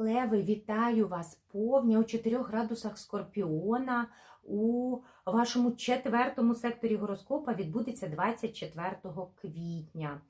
Леви, вітаю вас! Повня у 4 градусах Скорпіона у вашому четвертому секторі гороскопа відбудеться 24 квітня.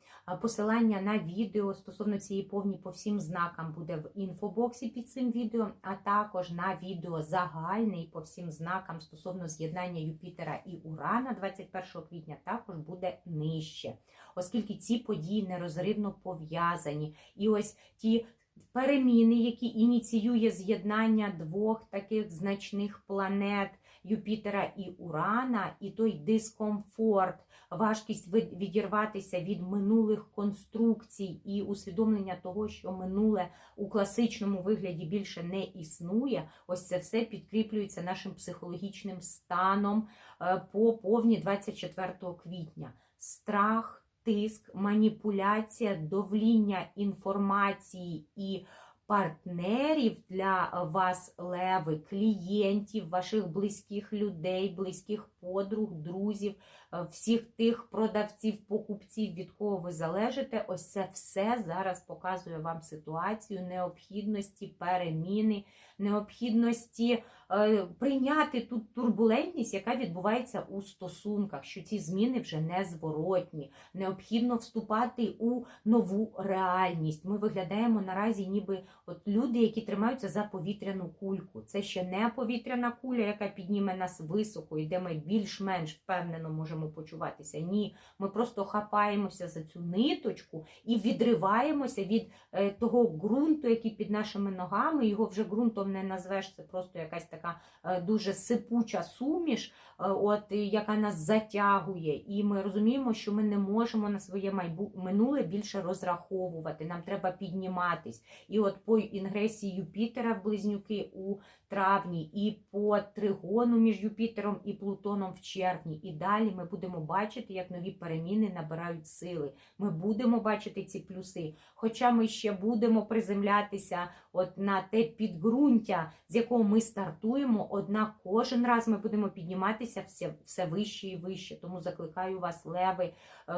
Посилання на відео стосовно цієї повні по всім знакам буде в інфобоксі під цим відео, а також на відео загальний по всім знакам стосовно з'єднання Юпітера і Урана 21 квітня також буде нижче, оскільки ці події нерозривно пов'язані. І ось ті переміни, які ініціює з'єднання двох таких значних планет Юпітера і Урана, і той дискомфорт, важкість від- відірватися від минулих конструкцій і усвідомлення того, що минуле у класичному вигляді більше не існує. Ось це все підкріплюється нашим психологічним станом е, по повні 24 квітня. Страх тиск, маніпуляція, довління інформації і партнерів для вас, леви, клієнтів, ваших близьких людей, близьких подруг, друзів, всіх тих продавців, покупців, від кого ви залежите. Ось це все зараз показує вам ситуацію необхідності переміни, необхідності е, прийняти ту турбулентність, яка відбувається у стосунках, що ці зміни вже незворотні. Необхідно вступати у нову реальність. Ми виглядаємо наразі, ніби от люди, які тримаються за повітряну кульку. Це ще не повітряна куля, яка підніме нас високо, і де ми більш-менш впевнено можемо почуватися. Ні, ми просто хапаємося за цю ниточку і відриваємося від е, того ґрунту, який під нашими ногами. Його вже ґрунтом не назвеш. Це просто якась така е, дуже сипуча суміш, е, от яка нас затягує. І ми розуміємо, що ми не можемо на своє майбу... минуле більше розраховувати. Нам треба підніматись. І от по інгресії Юпітера в близнюки у травні, і по тригону між Юпітером і Плутоном в червні. І далі ми будемо бачити, як нові переміни набирають сили. Ми будемо бачити ці плюси. Хоча ми ще будемо приземлятися от на те підґрунтя, з якого ми стартуємо, однак кожен раз ми будемо підніматися все, все вище і вище. Тому закликаю вас, леви, е,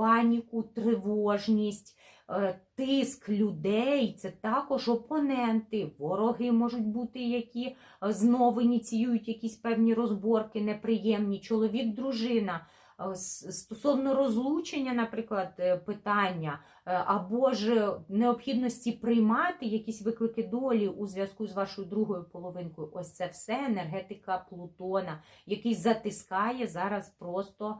паніку, тривожність. е, Тиск людей це також опоненти, вороги можуть бути, які е, знову ініціюють якісь певні розборки неприємні, чоловік, дружина. Е, Стосовно розлучення, наприклад, питання, або ж необхідності приймати якісь виклики долі у зв'язку з вашою другою половинкою, ось це все енергетика Плутона, який затискає зараз просто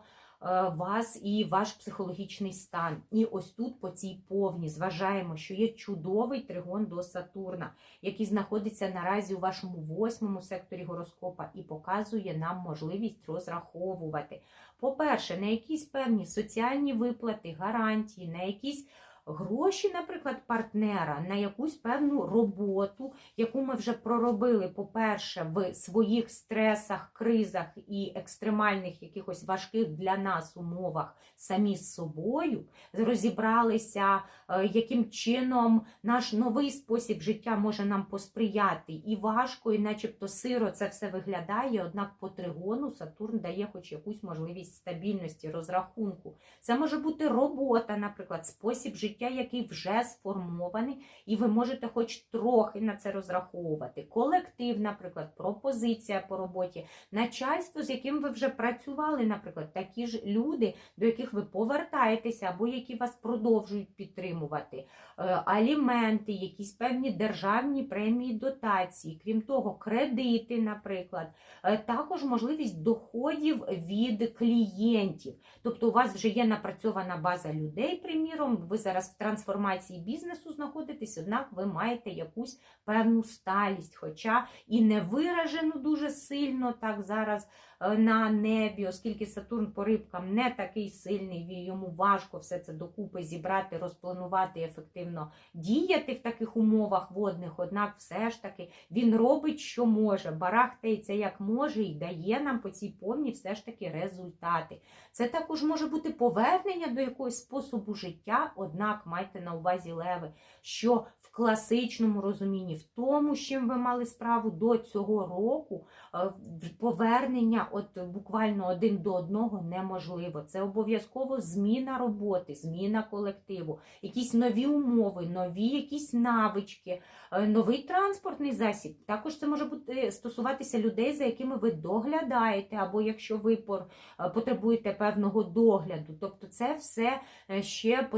вас і ваш психологічний стан. І ось тут по цій повні зважаємо, що є чудовий тригон до Сатурна, який знаходиться наразі у вашому восьмому секторі гороскопа і показує нам можливість розраховувати. По-перше, на якісь певні соціальні виплати, гарантії, на якісь гроші, наприклад, партнера, на якусь певну роботу, яку ми вже проробили, по-перше, в своїх стресах, кризах і екстремальних якихось важких для нас умовах самі з собою, розібралися, е, яким чином наш новий спосіб життя може нам посприяти. І важко, і начебто сиро це все виглядає, однак по тригону Сатурн дає хоч якусь можливість стабільності, розрахунку. Це може бути робота, наприклад, спосіб життя, який вже сформований, і ви можете хоч трохи на це розраховувати. Колектив, наприклад, пропозиція по роботі, начальство, з яким ви вже працювали, наприклад, такі ж люди, до яких ви повертаєтеся, або які вас продовжують підтримувати, Е, аліменти, якісь певні державні премії, дотації, крім того, кредити, наприклад, Е, також можливість доходів від клієнтів. Тобто у вас вже є напрацьована база людей, приміром, ви зараз трансформації бізнесу знаходитесь, однак ви маєте якусь певну сталість, хоча і не виражену дуже сильно так зараз на небі, оскільки Сатурн по рибкам не такий сильний, йому важко все це докупи зібрати, розпланувати ефективно діяти в таких умовах водних, однак все ж таки він робить, що може, барахтається як може і дає нам по цій повні все ж таки результати. Це також може бути повернення до якогось способу життя, однак майте на увазі леви, що в класичному розумінні, в тому, з чим ви мали справу до цього року, е, повернення от буквально один до одного неможливо. Це обов'язково зміна роботи, зміна колективу, якісь нові умови, нові якісь навички, е, новий транспортний засіб. Також це може бути стосуватися людей, за якими ви доглядаєте, або якщо ви е, потребуєте певного догляду. Тобто, це все е, ще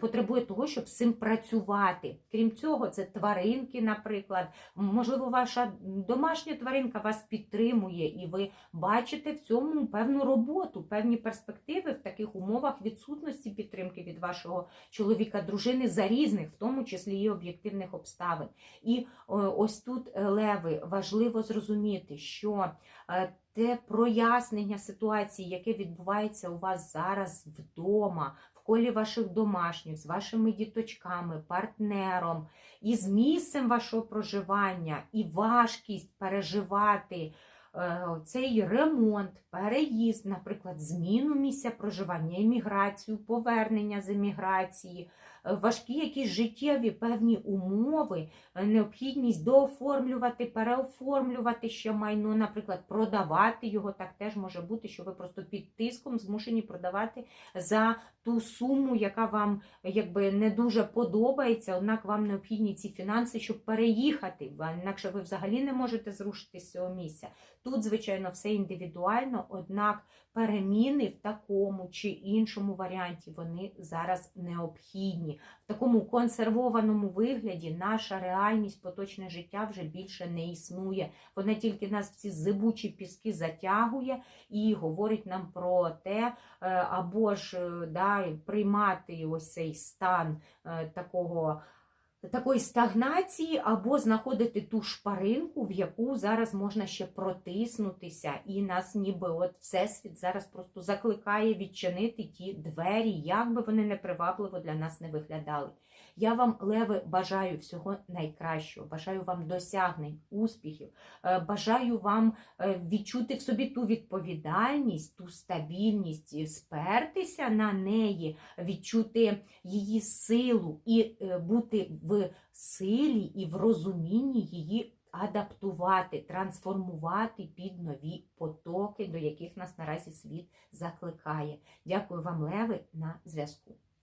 потребує того, щоб з цим працювати. Крім цього, це тваринки, наприклад. Можливо, ваша домашня тваринка вас підтримує, і ви бачите в цьому певну роботу, певні перспективи в таких умовах відсутності підтримки від вашого чоловіка, дружини за різних, в тому числі і об'єктивних обставин. І ось тут, е, леви, важливо зрозуміти, що е, те прояснення ситуації, яке відбувається у вас зараз вдома, в колі ваших домашніх, з вашими діточками, партнером, і з місцем вашого проживання, і важкість переживати. Е, Цей ремонт, переїзд, наприклад, зміну місця проживання, еміграцію, повернення з еміграції, важкі якісь життєві певні умови, е, необхідність дооформлювати, переоформлювати ще майно, наприклад, продавати його. Так теж може бути, що ви просто під тиском змушені продавати за ту суму, яка вам якби не дуже подобається, однак вам необхідні ці фінанси, щоб переїхати. Інакше ви взагалі не можете зрушити з цього місця. Тут, звичайно, все індивідуально, однак переміни в такому чи іншому варіанті вони зараз необхідні. В такому консервованому вигляді наша реальність, поточне життя вже більше не існує. Вона тільки нас в ці зибучі піски затягує і говорить нам про те, е, або ж е, да, приймати ось цей стан е, такого. Такої стагнації, або знаходити ту шпаринку, в яку зараз можна ще протиснутися, і нас ніби от всесвіт зараз просто закликає відчинити ті двері, як би вони непривабливо для нас не виглядали. Я вам, Леви, бажаю всього найкращого, бажаю вам досягнень, успіхів, е, бажаю вам е, відчути в собі ту відповідальність, ту стабільність, спертися на неї, відчути її силу і е, бути в силі і в розумінні її адаптувати, трансформувати під нові потоки, до яких нас наразі світ закликає. Дякую вам, Леви, на зв'язку.